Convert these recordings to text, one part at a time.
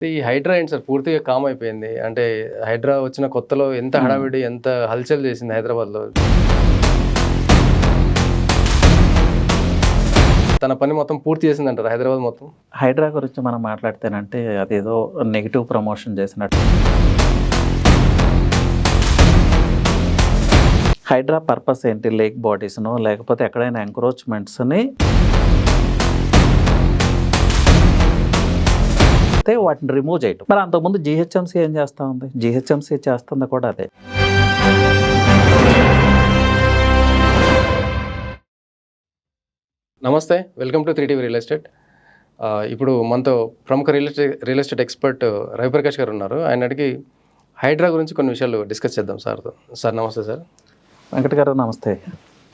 ఈ హైడ్రా ఏంటి సార్? పూర్తిగా కామ్ అయిపోయింది. అంటే హైడ్రా వచ్చిన కొత్తలో ఎంత Hmm. హడావిడి ఎంత హల్చల్ చేసింది హైదరాబాద్లో? తన పని మొత్తం పూర్తి చేసింది అంటారు హైదరాబాద్ మొత్తం? హైడ్రా గురించి మనం మాట్లాడితేనంటే అదేదో నెగిటివ్ ప్రమోషన్ చేసినట్టు. హైడ్రా పర్పస్ ఏంటి? లేక్ బాడీస్ను లేకపోతే ఎక్కడైనా ఎంక్రోచ్మెంట్స్ని అయితే వాటిని రిమూవ్ చేయటం. మరి అంతకుముందు జిహెచ్ఎంసీ ఏం చేస్తూ ఉంది? జిహెచ్ఎంసీ చేస్తుంది కూడా అదే. నమస్తే welcome to three TV real estate ఇప్పుడు మనతో ప్రముఖ real estate real estate expert Raviprakash garu ఉన్నారు. ఆయన అడిగి హైడ్రా గురించి కొన్ని విషయాలు డిస్కస్ చేద్దాం సార్తో సార్ నమస్తే సార్. వెంకట గారు నమస్తే.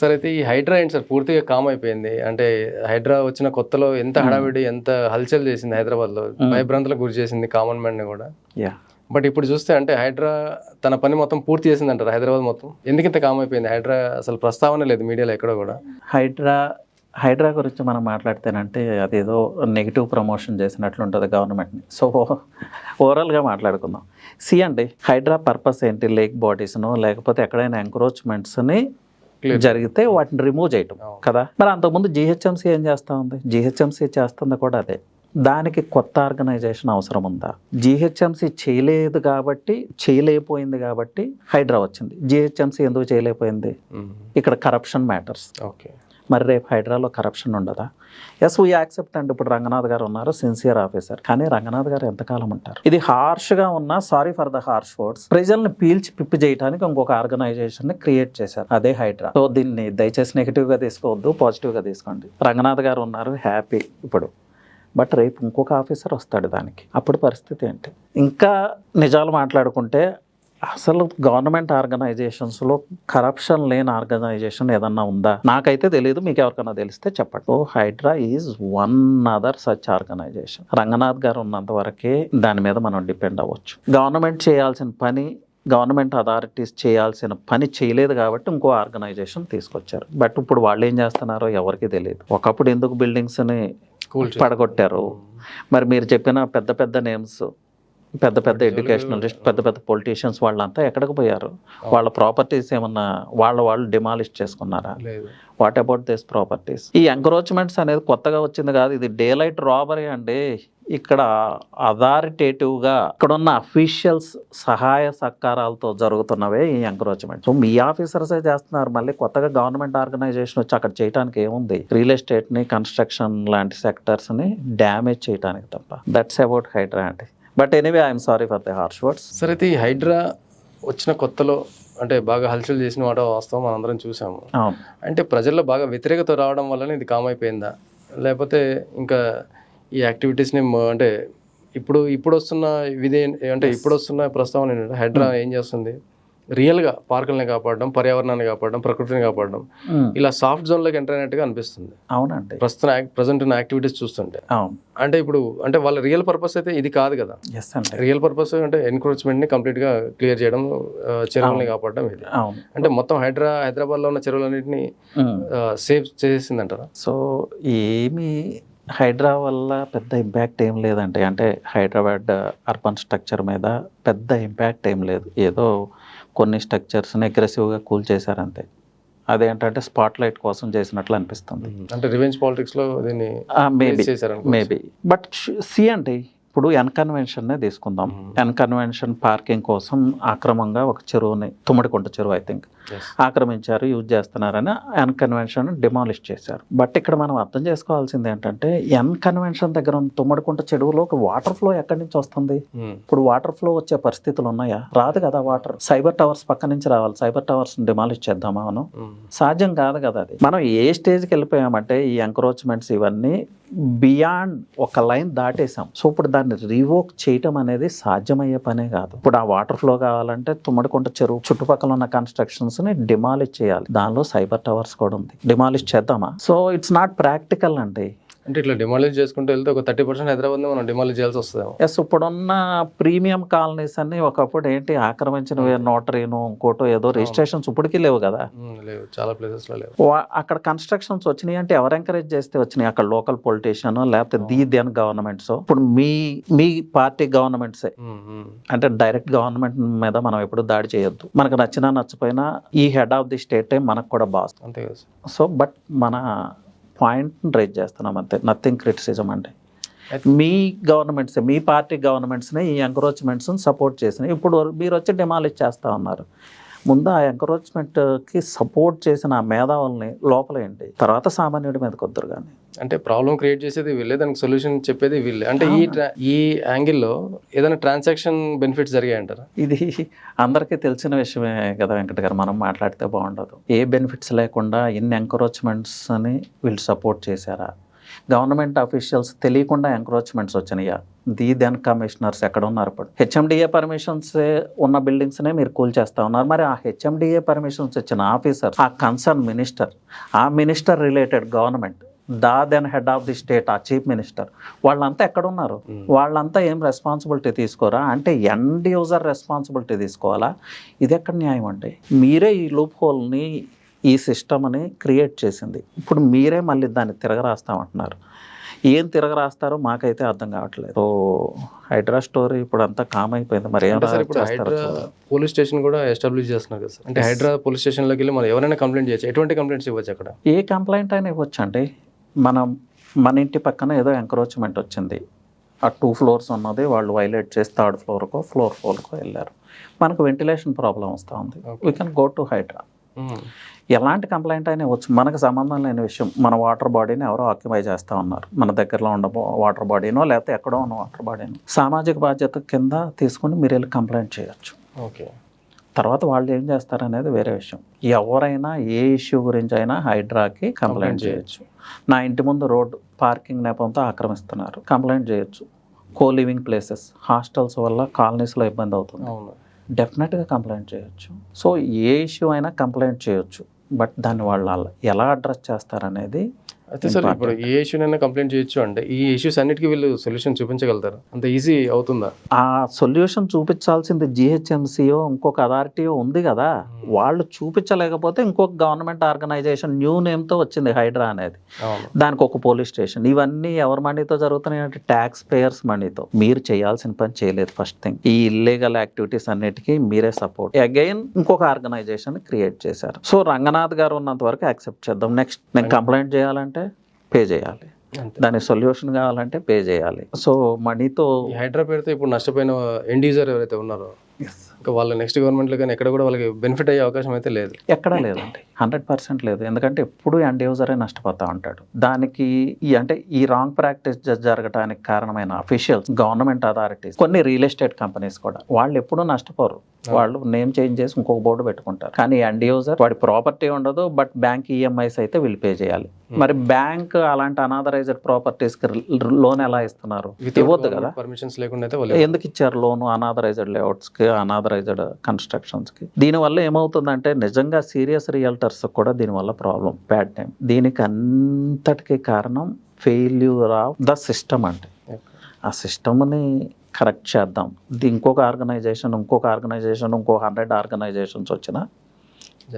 సార్ అయితే ఈ హైడ్రా ఏంటి సార్? పూర్తిగా కామ్ అయిపోయింది. అంటే హైడ్రా వచ్చిన కొత్తలో ఎంత హడావిడి ఎంత హల్చల్ చేసింది హైదరాబాద్లో? Hmm. భయభ్రాంతులకు గురి చేసింది కామన్ మ్యాన్ని కూడా. యా బట్ ఇప్పుడు చూస్తే అంటే హైడ్రా తన పని మొత్తం పూర్తి చేసింది అంటారు హైదరాబాద్ మొత్తం? ఎందుకు ఇంత కామ్ అయిపోయింది? హైడ్రా అసలు ప్రస్తావన లేదు మీడియాలో ఎక్కడ కూడా. హైడ్రా హైడ్రా గురించి మనం మాట్లాడితేనంటే అదేదో నెగిటివ్ ప్రమోషన్ చేసినట్లు ఉంటుంది గవర్నమెంట్ని సో ఓవరాల్గా మాట్లాడుకుందాం. సి అండి హైడ్రా పర్పస్ ఏంటి? లేక్ బాడీస్ను లేకపోతే ఎక్కడైనా ఎంక్రోచ్మెంట్స్ని. జరిగితే వాటిని రిమూవ్ చేయటం. కదా? మరి అంతకుముందు జిహెచ్ఎంసీ ఏం చేస్తూ ఉంది? జిహెచ్ఎంసీ చేస్తుంది కూడా అదే. దానికి కొత్త ఆర్గనైజేషన్ అవసరం ఉందా? జిహెచ్ఎంసీ చేయలేదు కాబట్టి చేయలేకపోయింది కాబట్టి హైడ్రా వచ్చింది. జిహెచ్ఎంసీ ఎందుకు చేయలేకపోయింది? ఇక్కడ కరప్షన్ మ్యాటర్స్ ఓకే. మరి రేపు హైడ్రాలో కరప్షన్ ఉండదా? Yes we accept and. ఇప్పుడు రంగనాథ్ గారు ఉన్నారు సిన్సియర్ ఆఫీసర్ కానీ రంగనాథ్ గారు ఎంతకాలం ఉంటారు? ఇది హార్ష్గా ఉన్నా sorry for the harsh words ప్రజల్ని పీల్చి పిప్పి చేయడానికి ఇంకొక ఆర్గనైజేషన్ని క్రియేట్ చేశారు. అదే హైడ్రా. సో దీన్ని దయచేసి నెగిటివ్గా తీసుకోవద్దు పాజిటివ్గా తీసుకోండి. రంగనాథ్ గారు ఉన్నారు హ్యాపీ ఇప్పుడు. బట్ రేపు ఇంకొక ఆఫీసర్ వస్తాడు దానికి. అప్పుడు పరిస్థితి ఏంటి? ఇంకా నిజాలు మాట్లాడుకుంటే అసలు గవర్నమెంట్ ఆర్గనైజేషన్స్లో కరప్షన్ లేని ఆర్గనైజేషన్ ఏదన్నా ఉందా? నాకైతే తెలియదు మీకు ఎవరికైనా తెలిస్తే చెప్పండి. ఓ Hydraa is one other such organisation Ranganath garu ఉన్నంత వరకే దాని మీద మనం డిపెండ్ అవ్వచ్చు. గవర్నమెంట్ చేయాల్సిన పని గవర్నమెంట్ అథారిటీస్ చేయాల్సిన పని చేయలేదు కాబట్టి ఇంకో ఆర్గనైజేషన్ తీసుకొచ్చారు. బట్ ఇప్పుడు వాళ్ళు ఏం చేస్తున్నారో ఎవరికి తెలియదు ఒకప్పుడు ఎందుకు బిల్డింగ్స్ని పడగొట్టారు? మరి మీరు చెప్పిన పెద్ద పెద్ద నేమ్స్ పెద్ద పెద్ద ఎడ్యుకేషనలిస్ట్ పెద్ద పెద్ద పొలిటీషియన్స్ వాళ్ళంతా ఎక్కడికి పోయారు? వాళ్ళ ప్రాపర్టీస్ ఏమన్నా వాళ్ళ వాళ్ళు డిమాలిష్ చేసుకున్నారా? వాట్ అబౌట్ దిస్ ప్రాపర్టీస్ ఈ ఎంక్రోచ్మెంట్స్ అనేది కొత్తగా వచ్చింది కాదు ఇది డే లైట్ రాబరీ అండి. ఇక్కడ అథారిటేటివ్గా ఇక్కడ ఉన్న అఫీషియల్స్ సహాయ సహకారాలతో జరుగుతున్నవే ఈ ఎంక్రోచ్మెంట్ సో మీ ఆఫీసర్సే చేస్తున్నారు? మళ్ళీ కొత్తగా గవర్నమెంట్ ఆర్గనైజేషన్ వచ్చి అక్కడ చేయడానికి ఏముంది? రియల్ ఎస్టేట్ని కన్స్ట్రక్షన్ లాంటి సెక్టర్స్ని డ్యామేజ్ చేయడానికి తప్ప. దట్స్ అబౌట్ హైడ్రా అండి. But anyway I'm sorry for the harsh words సరే అయితే ఈ హైడ్రా వచ్చిన కొత్తలో అంటే బాగా హల్చల్ చేసిన మాట వాస్తవం మనందరం చూసాము. అంటే ప్రజల్లో బాగా వ్యతిరేకత రావడం వల్లనే ఇది కామ్ అయిపోయిందా లేకపోతే ఇంకా ఈ యాక్టివిటీస్ని అంటే ఇప్పుడు ఇప్పుడు వస్తున్న విధి అంటే ఇప్పుడు వస్తున్న ప్రస్తావన హైడ్రా ఏం చేస్తుంది? రియల్గా పార్కుల్ని కాపాడడం పర్యావరణాన్ని కాపాడడం ప్రకృతిని కాపాడడం. ఇలా సాఫ్ట్ జోన్లోకి ఎంటర్ అయినట్టుగా అనిపిస్తుంది. అవునండి. ప్రస్తుతం ప్రజెంట్ ఉన్న యాక్టివిటీస్ చూస్తుంటే. అవును. అంటే ఇప్పుడు అంటే వాళ్ళ రియల్ పర్పస్ అయితే ఇది కాదు కదా. రియల్ పర్పస్ అంటే ఎన్క్రోచ్మెంట్ని కంప్లీట్గా క్లియర్ చేయడం చెరువుల్ని కాపాడడం ఇది. అంటే మొత్తం హైడ్రా హైదరాబాద్లో ఉన్న చెరువులన్నింటినీ. సేవ్ చేసిందంటారా సో ఏమి హైడ్రా వల్ల పెద్ద ఇంపాక్ట్ ఏం లేదండి. అంటే హైదరాబాద్ అర్బన్ స్ట్రక్చర్ మీద పెద్ద ఇంపాక్ట్ ఏం లేదు. ఏదో కొన్ని స్ట్రక్చర్స్ని అగ్రెసివ్గా కూల్ చేశారంతే అదేంటంటే స్పాట్ లైట్ కోసం చేసినట్లు అనిపిస్తుంది. అంటే రివెంజ్ పాలిటిక్స్లో దీన్ని మేబీ మేబీ బట్ సి అండి ఇప్పుడు ఎన్కన్వెన్షన్నే తీసుకుందాం. ఎన్కన్వెన్షన్ పార్కింగ్ కోసం ఆక్రమంగా ఒక చెరువుని తుమ్మడికుంట చెరువు ఐ థింక్ ఆక్రమించారు యూజ్ చేస్తున్నారని ఎన్ కన్వెన్షన్ డిమాలిష్ చేశారు. బట్ ఇక్కడ మనం అర్థం చేసుకోవాల్సింది ఏంటంటే ఎన్ కన్వెన్షన్ దగ్గర ఉన్న తుమ్మడికుంట చెరువులో ఒక వాటర్ ఫ్లో ఎక్కడి నుంచి వస్తుంది? ఇప్పుడు వాటర్ ఫ్లో వచ్చే పరిస్థితులు ఉన్నాయా? రాదు కదా వాటర్ సైబర్ టవర్స్ పక్క నుంచి రావాలి. సైబర్ టవర్స్ డిమాలిష్ చేద్దామా మనం? సాధ్యం కాదు కదా అది. మనం ఏ స్టేజ్కి వెళ్ళిపోయామంటే ఈ ఎంక్రోచ్మెంట్స్ ఇవన్నీ బియాండ్ ఒక లైన్ దాటేసాం సో ఇప్పుడు దాన్ని రీవోక్ చేయటం అనేది సాధ్యమయ్యే పనే కాదు. ఇప్పుడు ఆ వాటర్ ఫ్లో కావాలంటే తుమ్మడికుంట చెరువు చుట్టుపక్కల ఉన్న కన్స్ట్రక్షన్స్ ని డిమాలిష్ చేయాలి. దానిలో సైబర్ టవర్స్ కూడా ఉంది. డిమాలిష్ చేద్దామా? సో ఇట్స్ నాట్ ప్రాక్టికల్ అండి. అంటే ఇట్లా డిమాలిజ్ చేసుకుంటూ వెళ్తే ఒక థర్టీ పర్సెంట్ హైదరాబాద్ మనం డిమాలిజ్ చేయాల్సి వస్తుందేమో. ఎస్ ఇప్పుడున్న ప్రీమియం కాలనీస్ అన్ని ఒకప్పుడు ఏంటి ఆక్రమించిన నోటరీను ఇంకోటో ఏదో రిజిస్ట్రేషన్స్ ఇప్పటికీ లేవు కదా. ఉమ్, లేవు. చాలా ప్లేసెస్లో లేవు. అక్కడ కన్స్ట్రక్షన్స్ వచ్చినాయి అంటే ఎవరు ఎంకరేజ్ చేస్తే వచ్చినాయి? అక్కడ లోకల్ పొలిటీషియన్ లేకపోతే ది దెన్ గవర్నమెంట్స్ ఇప్పుడు మీ మీ పార్టీ గవర్నమెంట్సే ఉమ్. అంటే డైరెక్ట్ గవర్నమెంట్ మీద మనం ఎప్పుడు దాడి చేయొద్దు. మనకు నచ్చినా నచ్చపోయినా ఈ హెడ్ ఆఫ్ ది స్టేటే మనకు కూడా బాస్ అంతే. సో బట్ మన పాయింట్ రైజ్ చేస్తున్నాం అంతే. నథింగ్ క్రిటిసిజం అంటే. మీ గవర్నమెంట్స్ మీ పార్టీ గవర్నమెంట్స్ని ఈ ఎంకరోచ్మెంట్స్ని సపోర్ట్ చేసినాయి ఇప్పుడు మీరు వచ్చి డిమాలిష్ చేస్తూ ఉన్నారు. ముందు ఆ ఎంకరోచ్మెంట్కి సపోర్ట్ చేసిన ఆ మేధావుల్ని లోపలేంటి తర్వాత సామాన్యుడి మీద కొద్దురు కానీ అంటే ప్రాబ్లం క్రియేట్ చేసేది వీళ్ళే దానికి సొల్యూషన్ చెప్పేది వీళ్ళే. అంటే ఈ ఈ యాంగిల్లో ఏదైనా ట్రాన్సాక్షన్ బెనిఫిట్స్ జరిగాయంటారా? ఇది అందరికీ తెలిసిన విషయమే కదా వెంకట గారు మనం మాట్లాడితే బాగుండదు. ఏ బెనిఫిట్స్ లేకుండా ఇన్ని ఎంకరోచ్మెంట్స్ అని వీళ్ళు సపోర్ట్ చేశారా? గవర్నమెంట్ అఫీషియల్స్ తెలియకుండా ఎంకరోచ్మెంట్స్ వచ్చినాయా? ది దెన్ కమిషనర్స్ ఎక్కడ ఉన్నారు ఇప్పుడు హెచ్ఎండిఏ పర్మిషన్స్ ఉన్న బిల్డింగ్స్నే మీరు కూల్ చేస్తా ఉన్నారు. మరి ఆ హెచ్ఎండిఏ పర్మిషన్స్ ఇచ్చిన ఆఫీసర్ ఆ కన్సర్న్ మినిస్టర్ ఆ minister related government the then head of the state ఆ చీఫ్ మినిస్టర్. వాళ్ళంతా ఎక్కడ ఉన్నారు Hmm. వాళ్ళంతా ఏం రెస్పాన్సిబిలిటీ తీసుకోరా? అంటే ఎండ్ యూజర్ రెస్పాన్సిబిలిటీ తీసుకోవాలా? ఇది ఎక్కడ న్యాయం అండి? మీరే ఈ లూప్ హోల్ని ఈ సిస్టమ్ని క్రియేట్ చేసింది. ఇప్పుడు మీరే మళ్ళీ దాన్ని తిరగరాస్తామంటున్నారు. ఏం తిరగరాస్తారో మాకైతే అర్థం కావట్లేదు. సో హైడ్రా స్టోరీ ఇప్పుడు అంతా కామ్ అయిపోయింది. మరి. పోలీస్ స్టేషన్ కూడా ఎస్టాబ్లిష్ చేస్తున్నారు కదా సార్. అంటే హైడ్రా పోలీస్ స్టేషన్లోకి వెళ్ళి మనం ఎవరైనా కంప్లైంట్ చేయొచ్చు? ఎటువంటి కంప్లైంట్స్ ఇవ్వచ్చు అక్కడ? ఏ కంప్లైంట్ అయినా ఇవ్వచ్చు అండి మనం మన ఇంటి పక్కన ఏదో ఎంక్రోచ్మెంట్ వచ్చింది. ఆ టూ ఫ్లోర్స్ ఉన్నది వాళ్ళు వైలేట్ చేసి థర్డ్ ఫ్లోర్కో ఫ్లోర్ ఫోర్కో వెళ్ళారు. మనకు వెంటిలేషన్ ప్రాబ్లం వస్తూ ఉంది. We can go to Hydraa ఎలాంటి కంప్లైంట్ అయినా ఇవ్వచ్చు. మనకు సంబంధం లేని విషయం. మన వాటర్ బాడీని ఎవరో ఆక్యుపై చేస్తూ ఉన్నారు. మన దగ్గరలో ఉన్న వాటర్ బాడీనో లేకపోతే ఎక్కడో ఉన్న వాటర్ బాడీనో సామాజిక బాధ్యత కింద తీసుకుని మీరు వెళ్ళి కంప్లైంట్ చేయొచ్చు. ఓకే తర్వాత వాళ్ళు ఏం చేస్తారనేది వేరే విషయం. ఎవరైనా ఏ ఇష్యూ గురించి అయినా హైడ్రాకి కంప్లైంట్ చేయొచ్చు. నా ఇంటి ముందు రోడ్ పార్కింగ్ నెపంతో ఆక్రమిస్తున్నారు. కంప్లైంట్ చేయొచ్చు. కో లివింగ్ ప్లేసెస్ హాస్టల్స్ వల్ల కాలనీస్లో ఇబ్బంది అవుతుంది. డెఫినెట్గా కంప్లైంట్ చేయొచ్చు. సో ఏ ఇష్యూ అయినా కంప్లైంట్ చేయొచ్చు. బట్ దాన్ని వాళ్ళు ఎలా అడ్రస్ చేస్తారనేది అయితే సార్ ఇప్పుడు ఏ ఇష్యూనైనా కంప్లైంట్ చేయొచ్చు అంటే ఈ ఇష్యూస్ అన్నిటికీ వీళ్ళు సొల్యూషన్ చూపించగలుగుతారు? అంత ఈజీ అవుతుందా? ఆ సొల్యూషన్ చూపించాల్సింది జిహెచ్ఎంసీఓ ఇంకొక అథారిటీయో ఉంది కదా. వాళ్ళు చూపించలేకపోతే ఇంకొక గవర్నమెంట్ ఆర్గనైజేషన్ న్యూ నేమ్తో వచ్చింది హైడ్రా అనేది. దానికి ఒక పోలీస్ స్టేషన్ ఇవన్నీ ఎవరి మనీతో జరుగుతున్నాయి అంటే ట్యాక్స్ పేయర్స్ మనీతో మీరు చేయాల్సిన పని చేయలేదు ఫస్ట్ థింగ్ ఈ ఇల్లీగల్ యాక్టివిటీస్ అన్నిటికీ మీరే సపోర్ట్ అగైన్ ఇంకొక ఆర్గనైజేషన్ క్రియేట్ చేశారు. సో రంగనాథ్ గారు ఉన్నంత వరకు యాక్సెప్ట్ చేద్దాం. నెక్స్ట్ నేను కంప్లైంట్ చేయాలంటే పే చేయాలి. దానికి సొల్యూషన్ కావాలంటే పే చేయాలి. సో మనీతో హైడ్రా పేరుతో ఇప్పుడు నష్టపోయిన ఎండ్ యూజర్ ఎవరైతే ఉన్నారో ఇంకా వాళ్ళ నెక్స్ట్ గవర్నమెంట్లో కానీ ఎక్కడ కూడా వాళ్ళకి బెనిఫిట్ అయ్యే అవకాశం అయితే లేదు. ఎక్కడా లేదండి. హండ్రెడ్ పర్సెంట్ లేదు. ఎందుకంటే ఎప్పుడు ఎండ్ యూజరే నష్టపోతా ఉంటాడు. దానికి ఈ అంటే ఈ రాంగ్ ప్రాక్టీస్ జరగడానికి కారణమైన అఫీషియల్స్ గవర్నమెంట్ అథారిటీస్ కొన్ని రియల్ ఎస్టేట్ కంపెనీస్ కూడా వాళ్ళు ఎప్పుడూ నష్టపోరు. వాళ్ళు నేమ్ చేంజ్ చేసి ఇంకొక బోర్డు పెట్టుకుంటారు. కానీ ఎండ్ యూజర్ వాడి ప్రాపర్టీ ఉండదు బట్ బ్యాంక్ ఈఎంఐస్ అయితే వీళ్ళు పే చేయాలి. మరి బ్యాంక్ అలాంటి అనాథరైజ్డ్ ప్రాపర్టీస్కి లోన్ ఎలా ఇస్తున్నారు? ఇవ్వద్దు కదా. పర్మిషన్స్ లేకుండా ఎందుకు ఇచ్చారు లోను అనాథరైజ్డ్ లేఅవుట్స్కి అనాథరైజ్డ్ కన్స్ట్రక్షన్స్కి? దీనివల్ల ఏమవుతుందంటే నిజంగా సీరియస్ రియల్టర్స్ కూడా దీనివల్ల ప్రాబ్లం బ్యాడ్ టైం. దీనికి అంతటికి కారణం ఫెయిల్యూర్ ఆఫ్ ద సిస్టమ్ అంటే ఆ సిస్టమ్ని కరెక్ట్ చేద్దాం. ఇంకొక ఆర్గనైజేషన్ ఇంకొక ఆర్గనైజేషన్ ఇంకో హండ్రెడ్ ఆర్గనైజేషన్స్ వచ్చినా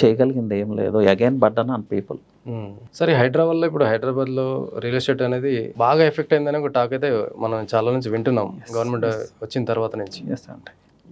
చేయగలిగింది ఏం లేదు. Again burden on people. సరే హైడ్రా వల్ల ఇప్పుడు హైదరాబాద్లో రియల్ ఎస్టేట్ అనేది బాగా ఎఫెక్ట్ అయిందని ఒక టాక్ అయితే మనం చాలా నుంచి వింటున్నాం. గవర్నమెంట్ వచ్చిన తర్వాత నుంచి.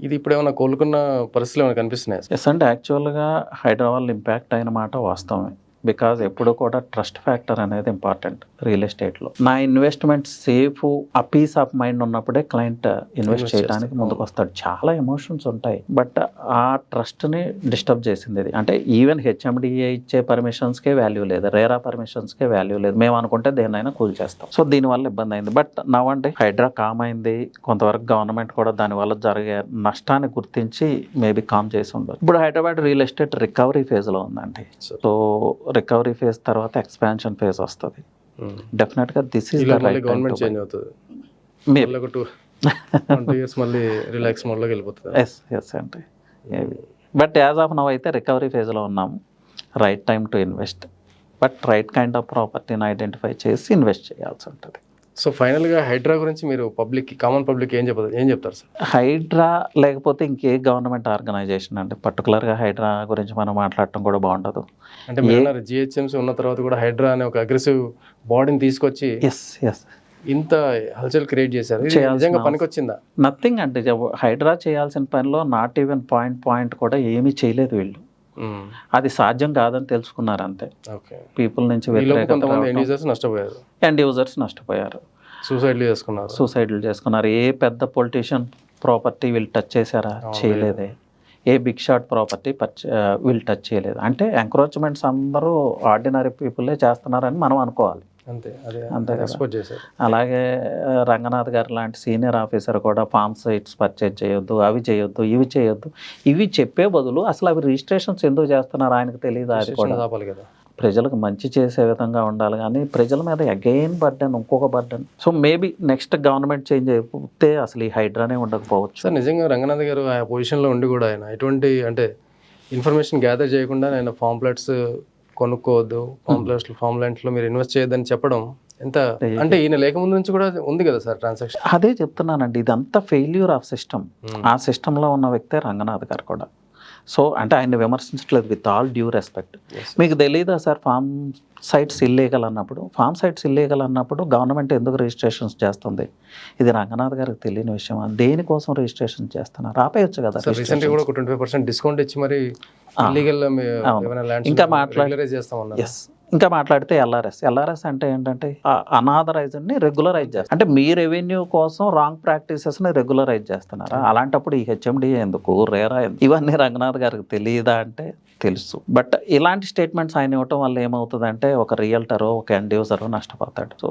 ఇది ఇప్పుడు ఏమైనా కోలుకున్న పరిస్థితులు ఏమైనా కనిపిస్తున్నాయి? ఎస్ అంటే యాక్చువల్గా హైదరాబాద్ ఇంపాక్ట్ అయిన మాట వాస్తవమే. బికాజ్ ఎప్పుడు కూడా ట్రస్ట్ ఫ్యాక్టర్ అనేది ఇంపార్టెంట్ రియల్ ఎస్టేట్లో నా ఇన్వెస్ట్మెంట్ సేఫ్ ఆ పీస్ ఆఫ్ మైండ్ ఉన్నప్పుడే క్లయింట్ ఇన్వెస్ట్ చేయడానికి. ముందుకు వస్తాడు. చాలా ఎమోషన్స్ ఉంటాయి. బట్ ఆ ట్రస్ట్ని డిస్టర్బ్ చేసింది ఇది. అంటే ఈవెన్ హెచ్ఎండిఏ ఇచ్చే పర్మిషన్స్కే వాల్యూ లేదు. రేరా పర్మిషన్స్కే వాల్యూ లేదు. మేము అనుకుంటే దేన్నైనా కూల్ చేస్తాం. సో దీనివల్ల ఇబ్బంది అయింది. బట్ నవ్వండి హైడ్రా కామ్ అయింది. కొంతవరకు గవర్నమెంట్ కూడా దానివల్ల జరిగే నష్టాన్ని గుర్తించి మేబీ కామ్ చేసి ఉండదు ఇప్పుడు హైదరాబాద్ రియల్ ఎస్టేట్ రికవరీ ఫేజ్లో ఉందండి. సో రికవరీ ఫేజ్ తర్వాత ఎక్స్పాన్షన్ ఫేజ్ వస్తుంది. డెఫినెట్గా దిస్ ఈస్ గవర్నమెంట్ చేంజ్ అవుతుంది. మళ్ళీ రిలాక్స్ మోడ్లోకి వెళ్ళిపోతుంది. ఎస్ ఎస్ అంటే బట్ యాజ్ ఆఫ్ నవ్ అయితే రికవరీ ఫేజ్లో ఉన్నాము. Right time to invest but right kind of ప్రాపర్టీని ఐడెంటిఫై చేసి ఇన్వెస్ట్ చేయాల్సి ఉంటుంది. సో ఫైనల్గా హైడ్రా గురించి మీరు పబ్లిక్ కామన్ పబ్లిక్ ఏం చెప్తారు ఏం చెప్తారు సార్? హైడ్రా లేకపోతే ఇంకే గవర్నమెంట్ ఆర్గనైజేషన్ అండి. పర్టికులర్గా హైడ్రా గురించి మనం మాట్లాడటం కూడా బాగుండదు. అంటే మీరు జిహెచ్ఎంసీ ఉన్న తర్వాత కూడా హైడ్రా అనే ఒక అగ్రెసివ్ బాడీని తీసుకొచ్చి ఎస్ ఎస్ ఇంత హల్చల్ క్రియేట్ చేశారు. నిజంగా పనికొచ్చిందా? నథింగ్ అంటే హైడ్రా చేయాల్సిన పనిలో నాట్ ఈవెన్ పాయింట్ పాయింట్ కూడా ఏమీ చేయలేదు వీళ్ళు. అది సాధ్యం కాదని తెలుసుకున్నారు అంతే. పీపుల్ నుంచి కొంతమంది ఎండ్ యూజర్స్ నష్టపోయారు. నష్టపోయారు. సూసైడ్లు చేసుకున్నారు. సూసైడ్లు చేసుకున్నారు. ఏ పెద్ద పొలిటీషియన్ ప్రాపర్టీ వీళ్ళు టచ్ చేశారా? చేయలేదే. ఏ బిగ్ షాట్ ప్రాపర్టీ పర్చ వీళ్ళు టచ్ చేయలేదు. అంటే ఎంక్రోచ్మెంట్స్ అందరూ ఆర్డినరీ పీపులే చేస్తున్నారని మనం అనుకోవాలి. అంతే కదా. అలాగే రంగనాథ్ గారు లాంటి సీనియర్ ఆఫీసర్ కూడా ఫామ్ సైట్స్ పర్చేజ్ చేయొద్దు అవి చేయొద్దు ఇవి చేయొద్దు ఇవి చెప్పే బదులు అసలు అవి రిజిస్ట్రేషన్స్ ఎందుకు చేస్తున్నారు ఆయనకు తెలియదు అది కూడా? కదా. ప్రజలకు మంచి చేసే విధంగా ఉండాలి కానీ ప్రజల మీద అగైన్ బర్డెన్ ఇంకొక burden so maybe next government change అయిపోతే అసలు ఈ హైడ్రానే ఉండకపోవచ్చు. సార్ నిజంగా రంగనాథ్ గారు ఆ పొజిషన్లో ఉండి కూడా ఆయన ఎటువంటి అంటే ఇన్ఫర్మేషన్ గ్యాదర్ చేయకుండా ఆయన పాంప్లెట్స్ కొనుక్కోవద్దు పాంప్లెట్స్ పాంప్లెంట్లో మీరు ఇన్వెస్ట్ చేయొద్దని చెప్పడం ఎంత అంటే ఈయన లేకముందు నుంచి కూడా ఉంది కదా సార్ ట్రాన్సాక్షన్? అదే చెప్తున్నానండి ఇదంతా ఫెయిల్యూర్ ఆఫ్ సిస్టమ్. ఆ సిస్టంలో ఉన్న వ్యక్తే రంగనాథ్ గారు కూడా. సో అంటే ఆయన విమర్శించట్లేదు విత్ ఆల్ డ్యూ రెస్పెక్ట్. మీకు తెలియదా సార్ ఫామ్ సైట్స్ ఇల్లీగల్ అన్నప్పుడు? ఫామ్ సైట్స్ ఇల్లీగల్ అన్నప్పుడు గవర్నమెంట్ ఎందుకు రిజిస్ట్రేషన్స్ చేస్తుంది? ఇది రంగనాథ్ గారికి తెలియని విషయం దేనికోసం రిజిస్ట్రేషన్ చేస్తున్నారు? ఆపేయచ్చు కదా కూడా ఒక ట్వంటీ ఫైవ్ పర్సెంట్ డిస్కౌంట్ ఇచ్చి మరి ఇల్లీగల్ ఇంకా మాట్లా- రెగ్యులరైజ్ చేస్తామన్నారు. ఎస్ ఇంకా మాట్లాడితే ఎల్ఆర్ఎస్. ఎల్ఆర్ఎస్ అంటే ఏంటంటే అనాథరైజ్డ్ని రెగ్యులరైజ్ చేస్తారు అంటే మీ రెవెన్యూ కోసం రాంగ్ ప్రాక్టీసెస్ని రెగ్యులరైజ్ చేస్తున్నారా? అలాంటప్పుడు ఈ హెచ్ఎండి ఎందుకు? రేరా ఇవన్నీ రంగనాథ్ గారికి తెలియదా అంటే తెలుసు. బట్ ఇలాంటి స్టేట్మెంట్స్ ఆయన ఇవ్వటం వల్ల ఏమవుతుందంటే ఒక రియల్టరో ఒక ఎండ్ యూజరో నష్టపోతాడు. సో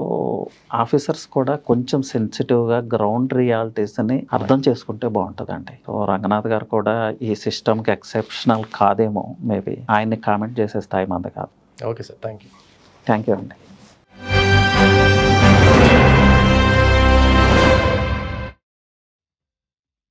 ఆఫీసర్స్ కూడా కొంచెం సెన్సిటివ్గా గ్రౌండ్ రియాలిటీస్ని అర్థం చేసుకుంటే బాగుంటుందండి. సో రంగనాథ్ గారు కూడా ఈ సిస్టమ్కి ఎక్సెప్షనల్ కాదేమో మేబీ. ఆయన్ని కామెంట్ చేసే స్థాయి మంది కాదు. Okay sir thank you thank you అండి